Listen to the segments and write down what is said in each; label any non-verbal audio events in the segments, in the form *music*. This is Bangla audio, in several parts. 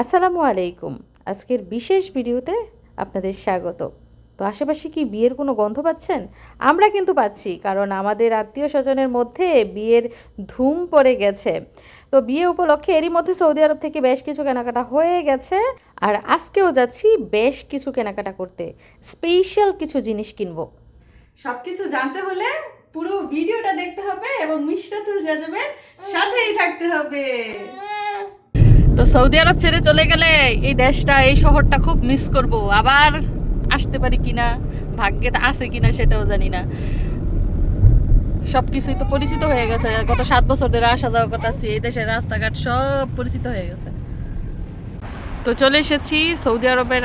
আসসালামু আলাইকুম। আজকের বিশেষ ভিডিওতে আপনাদের স্বাগত। তো আশেপাশে কি বিয়ের কোনো গন্ধ পাচ্ছেন? আমরা কিন্তু পাচ্ছি, কারণ আমাদের আত্মীয় স্বজনের মধ্যে বিয়ের ধুম পড়ে গেছে। তো বিয়ে উপলক্ষে এরই মধ্যে সৌদি আরব থেকে বেশ কিছু কেনাকাটা হয়ে গেছে। আর আজকেও যাচ্ছি বেশ কিছু কেনাকাটা করতে। স্পেশাল কিছু জিনিস কিনবো। সবকিছু জানতে হলে পুরো ভিডিওটা দেখতে হবে এবং মিষ্টাতুল জাজাবের সাথেই থাকতে হবে। সৌদি আরব ছেড়ে চলে গেলে এই দেশটা, এই শহরটা খুব মিস করব। আবার আসতে পারি কিনা? ভাগ্যে আছে কিনা সেটাও জানি না। সব কিছুই তো পরিচিত হয়ে গেছে। গত সাত বছর ধরে আসা যাওয়া করতেছি এই দেশের রাস্তাঘাট সব পরিচিত হয়ে গেছে। তো চলে এসেছি সৌদি আরবের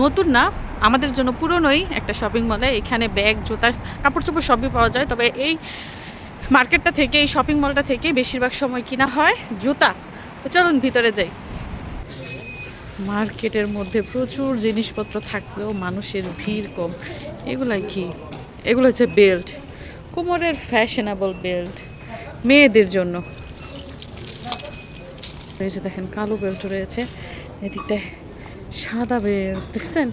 নতুন না, আমাদের জন্য পুরনোই একটা শপিং মলে এখানে ব্যাগ জুতা কাপড় চোপড় সবই পাওয়া যায়। তবে এই মার্কেটটা থেকে, এই শপিং মলটা থেকে বেশিরভাগ সময় কিনা হয় জুতা। তো চলুন ভিতরে যাই। মার্কেটের মধ্যে প্রচুর জিনিসপত্র থাকলেও মানুষের ভিড় কম। এগুলাই কি? এগুলো হচ্ছে বেল্ট। কোমরের ফ্যাশনেবল বেল্ট। মেয়েদের জন্য। যে দেখেন, কালো বেল্ট রয়েছে। এদিকটায় সাদা বেল্ট, দেখছেন?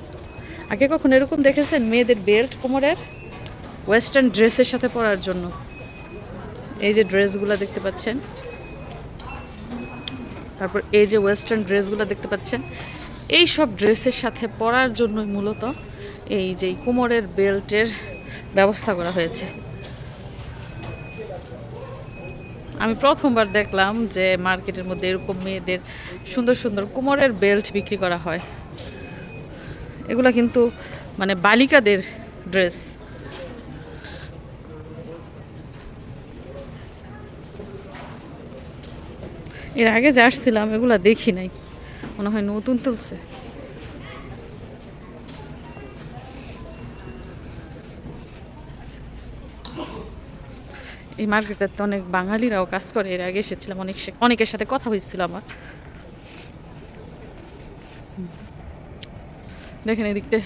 আগে কখন এরকম দেখেছেন? মেয়েদের বেল্ট কোমরের? ওয়েস্টার্ন ড্রেসের সাথে পরার জন্য। এই যে ড্রেসগুলো দেখতে পাচ্ছেন? তারপর এই যে ওয়েস্টার্ন ড্রেসগুলো দেখতে পাচ্ছেন, এই সব ড্রেসের সাথে পরার জন্যই মূলত এই যে কোমরের বেল্টের ব্যবস্থা করা হয়েছে। আমি প্রথমবার দেখলাম যে মার্কেটের মধ্যে এরকম মেয়েদের সুন্দর সুন্দর কোমরের বেল্ট বিক্রি করা হয়। এগুলা কিন্তু মানে বালিকাদের ড্রেস। এর আগে যে আসছিলাম, এগুলা দেখি নাই। মনে হয় নতুন তুলছে। এই মার্কেটটাতে অনেক বাঙালিরাও কাজ করে, এর আগে এসেছিলাম, অনেক অনেকের সাথে কথা হয়েছিল আমার। দেখেন এদিকটা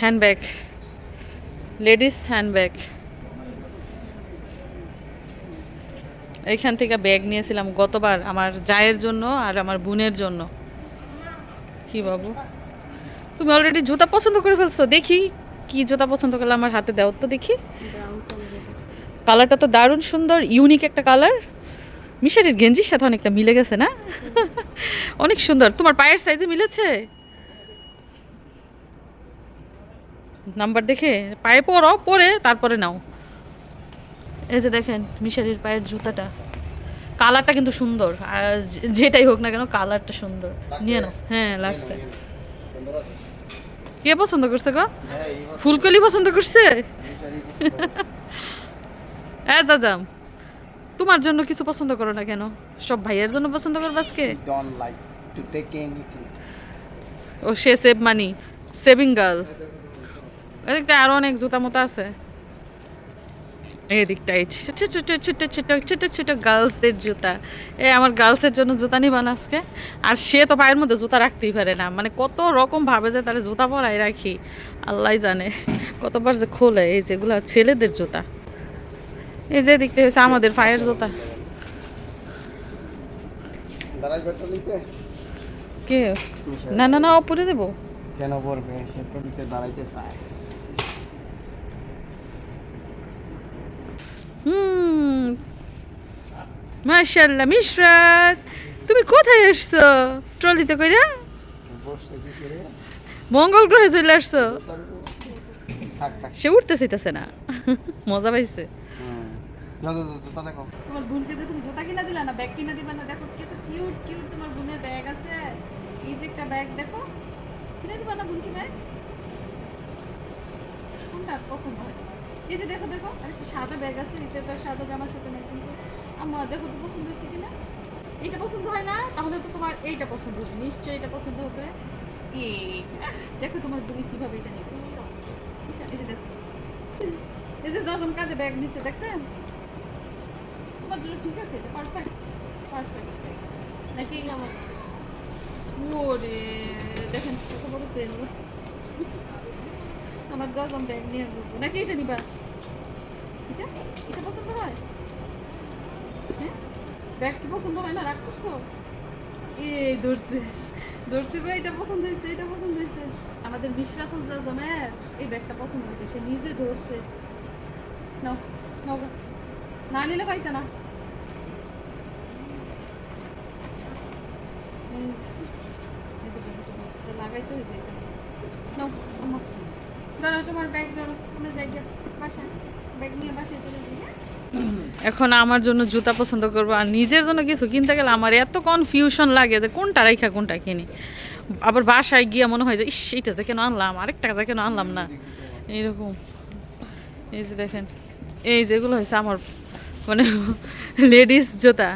হ্যান্ডব্যাগ লেডিস হ্যান্ডব্যাগ এইখান থেকে ব্যাগ নিয়েছিলাম গতবার আমার জায়ের জন্য আর আমার বোনের জন্য। কি বাবু? তুমি অলরেডি জুতা পছন্দ করে ফেলছো, দেখি কি জুতা পছন্দ করলে আমার হাতে দাও তো দেখি। কালারটা তো দারুণ সুন্দর ইউনিক একটা কালার মিশারির গেঞ্জির সাথে অনেকটা মিলে গেছে না? *laughs* অনেক সুন্দর। তোমার পায়ের সাইজে মিলেছে? নাম্বার দেখে, পায়ে পরো, পরে তারপরে নাও। এই যে দেখেন মিশারির পায়ের জুতাটা। কালারটা কিন্তু সুন্দর আর যেটাই হোক না কেন কালারটা সুন্দর। নিয়ে নাও। হ্যাঁ লাগছে। কে পছন্দ করছে গো? ফুলকলি পছন্দ করছে? হ্যাঁ যাজাম তোমার জন্য কিছু পছন্দ করো না কেন? সব ভাইয়ের জন্য পছন্দ করবে আজকে. ও সে সেভ মানি সেভিং গার্ল এদিকটা আরও অনেক জুতা মতো আছে। এদিকটাই ছোট ছোট ছোট ছোট ছোট ছোট গার্লসদের জুতা। এ আমার গার্লসের জন্য জুতা নিবান আজকে। আর সে তো পায়ের মধ্যে জুতা রাখতেই পারে না। মানে কত রকম ভাবে যে তাহলে জুতা পরাই রাখি আল্লাহ জানে। কতবার যে খোলে এই যেগুলো ছেলেদের জুতা। এই যে দিকটা হয়েছে আমাদের পায়ের জুতা। কে? না না না পরে যাব। কেন পড়বে? সে দাঁড়াইতে চায়। হুম। মাশাল্লাহ মিশরাত, তুমি কোথায় আসছো? ট্রলিতে কইরা? মঙ্গল গ্রহে চলে আসছো? সে উঠতে চাইতেছে না। মজা পাইছে। তোমার তুমি জুতা কিনা দিলা না, ব্যাগ না, দেখো কত কিউট তোমার ব্যাগ আছে। এই যে একটা ব্যাগ, দেখো। কিনা দিবা না ব্যাগ? কোনটা পছন্দ হয়? এই যে দেখো দেখো আরেকটা সাদা ব্যাগ আছে, এটা তার সাদা জামার সাথে ম্যাচিং করে। আমার দেখো তো পছন্দ হয়েছে কিনা? এইটা পছন্দ হয় না? তাহলে তো তোমার এইটা পছন্দ হবে, নিশ্চয়ই এটা পছন্দ হবে। দেখো তোমার বোন কীভাবে এটা নেবে। এই যে দেখো। এই যে জজম কাঁধে ব্যাগ নিচ্ছে দেখছেন? তোমার জন্য ঠিক আছে, এটা পারফেক্ট পারফেক্ট নাকি আমার ওরে, দেখেন কত আমার জজম ব্যাগ নিয়ে নাকি এটা নিবা? এটা? হয়? পছন্দ হয় না? রাগ করছ? এই ধরছে ধরছে গো এটা পছন্দ হয়েছে, এটা পছন্দ হয়েছে। আমাদের মিশরাতুল জাজমের এই ব্যাগটা পছন্দ হয়েছে, সে নিজে ধরছে। নাও নাও না নিলে পাইতে না। যে- যে লাগাইতে হইবে। নাও তোমার ব্যাগ ধরো কোনো জায়গায় বাসায়। এখন আমার জন্য জুতা পছন্দ করব আর নিজের জন্য কিছু কিনতে গেলে আমার এত কনফিউশন লাগে যে কোনটা রেখা কোনটা কিনি। আবার বাসায় গিয়ে মনে হয় যে, ইস, এইটা যে কেন আনলাম, আরেকটা যে কেন আনলাম না। এইরকম। এই যে দেখেন, এই যেগুলো হয়েছে আমার মানে লেডিস জুতা।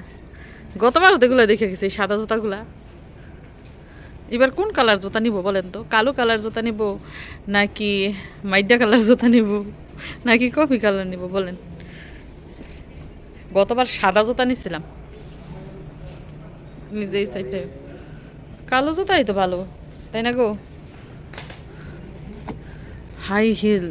গতবার এগুলো দেখে গেছি সাদা জুতাগুলা। এবার কোন কালার জুতা নিব বলেন তো? কালো কালার জুতা নিব নাকি মাইডা কালার জুতা নিব? নাকি কফি কালার নিব, বলেন। গতবার সাদা জুতা নিছিলাম। নিজে এই সাইডে কালো জুতাই তো ভালো, তাই না গো? হাই হিল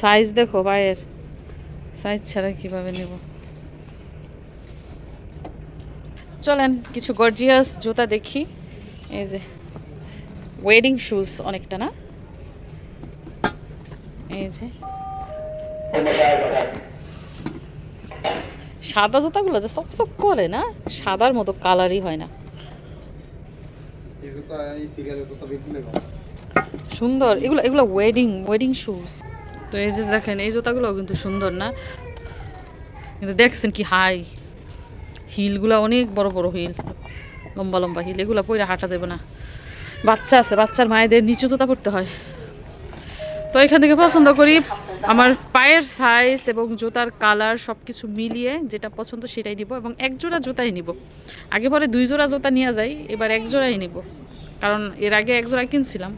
সাইজ দেখো পায়ের সাইজ ছাড়া কীভাবে নেব? চলেন, কিছু গর্জিয়াস জুতা দেখি। এই যে ওয়েডিং শুজ অনেকটা না? এই যে। সাদা জুতাগুলো যে চকচক করে না, সাদার মতো কালারই হয় না। সুন্দর, এগুলো এগুলো ওয়েডিং ওয়েডিং শুজ তো এই যে দেখেন, এই জুতাগুলো কিন্তু সুন্দর না? কিন্তু দেখছেন কি হাই হিলগুলো অনেক বড় বড় হিল, লম্বা লম্বা হিল, এগুলো পরে হাঁটা যাবে না। বাচ্চা আছে, বাচ্চার মায়েদের নিচু জুতা পরতে হয়। তো এখান থেকে পছন্দ করি, আমার পায়ের সাইজ এবং জুতার কালার সব কিছু মিলিয়ে যেটা পছন্দ সেটাই নিব এবং এক জোড়া জুতাই নিব। আগে পরে দুই জোড়া জুতা নিয়ে যাই, এবার এক জোড়াই নিব। কারণ এর আগে এক জোড়া কিনছিলাম।